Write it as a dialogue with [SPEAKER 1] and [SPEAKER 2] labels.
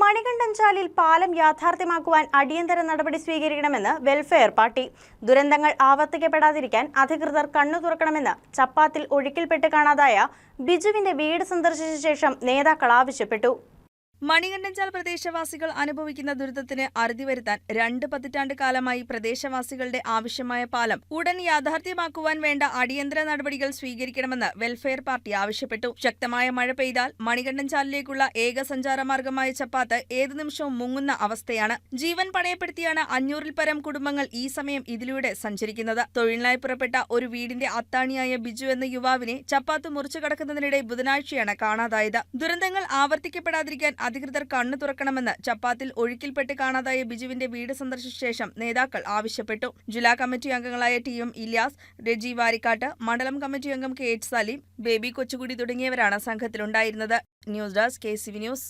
[SPEAKER 1] മണികണ്ഠൻചാലിൽ പാലം യാഥാർത്ഥ്യമാക്കുവാൻ അടിയന്തര നടപടി സ്വീകരിക്കണമെന്ന് വെൽഫെയർ പാർട്ടി. ദുരന്തങ്ങൾ ആവർത്തിക്കപ്പെടാതിരിക്കാൻ അധികൃതർ കണ്ണു തുറക്കണമെന്ന് ചപ്പാത്തിൽ ഒഴുക്കിൽപ്പെട്ട് കാണാതായ ബിജുവിന്റെ വീട് സന്ദർശിച്ച ശേഷം നേതാക്കൾ ആവശ്യപ്പെട്ടു.
[SPEAKER 2] മണികണ്ഠൻചാൽ പ്രദേശവാസികൾ അനുഭവിക്കുന്ന ദുരിതത്തിന് അറുതി വരുത്താൻ രണ്ട് പതിറ്റാണ്ട് കാലമായി പ്രദേശവാസികളുടെ ആവശ്യമായ പാലം ഉടൻ യാഥാർത്ഥ്യമാക്കുവാൻ വേണ്ട അടിയന്തര നടപടികൾ സ്വീകരിക്കണമെന്ന് വെൽഫെയർ പാർട്ടി ആവശ്യപ്പെട്ടു. ശക്തമായ മഴ പെയ്താൽ മണികണ്ഠൻചാലിലേക്കുള്ള ഏക സഞ്ചാരമാർഗമായ ചപ്പാത്ത് ഏതു നിമിഷവും മുങ്ങുന്ന അവസ്ഥയാണ്. ജീവൻ പണയപ്പെടുത്തിയാണ് അഞ്ഞൂറിൽ പരം കുടുംബങ്ങൾ ഈ സമയം ഇതിലൂടെ സഞ്ചരിക്കുന്നത്. തൊഴിലിനായി പുറപ്പെട്ട ഒരു വീടിന്റെ അത്താണിയായ ബിജു എന്ന യുവാവിനെ ചപ്പാത്ത് മുറിച്ചു കടക്കുന്നതിനിടെ ബുധനാഴ്ചയാണ് കാണാതായത്. ദുരന്തങ്ങൾ ആവർത്തിക്കപ്പെടാതിരിക്കാൻ അധികൃതർ കണ്ണു തുറക്കണമെന്ന് ചപ്പാത്തിൽ ഒഴുക്കിൽപ്പെട്ട് കാണാതായ ബിജുവിന്റെ വീട് സന്ദർശിച്ച ശേഷം നേതാക്കൾ ആവശ്യപ്പെട്ടു. ജില്ലാ കമ്മിറ്റി അംഗങ്ങളായ ടി എം ഇലിയാസ് രജി വാരിക്കാട്ട് മണ്ഡലം കമ്മിറ്റി അംഗം കെ എച്ച് സലീം ബേബി കൊച്ചുകുടി തുടങ്ങിയവരാണ് സംഘത്തിലുണ്ടായിരുന്നത്. News desk K C V news.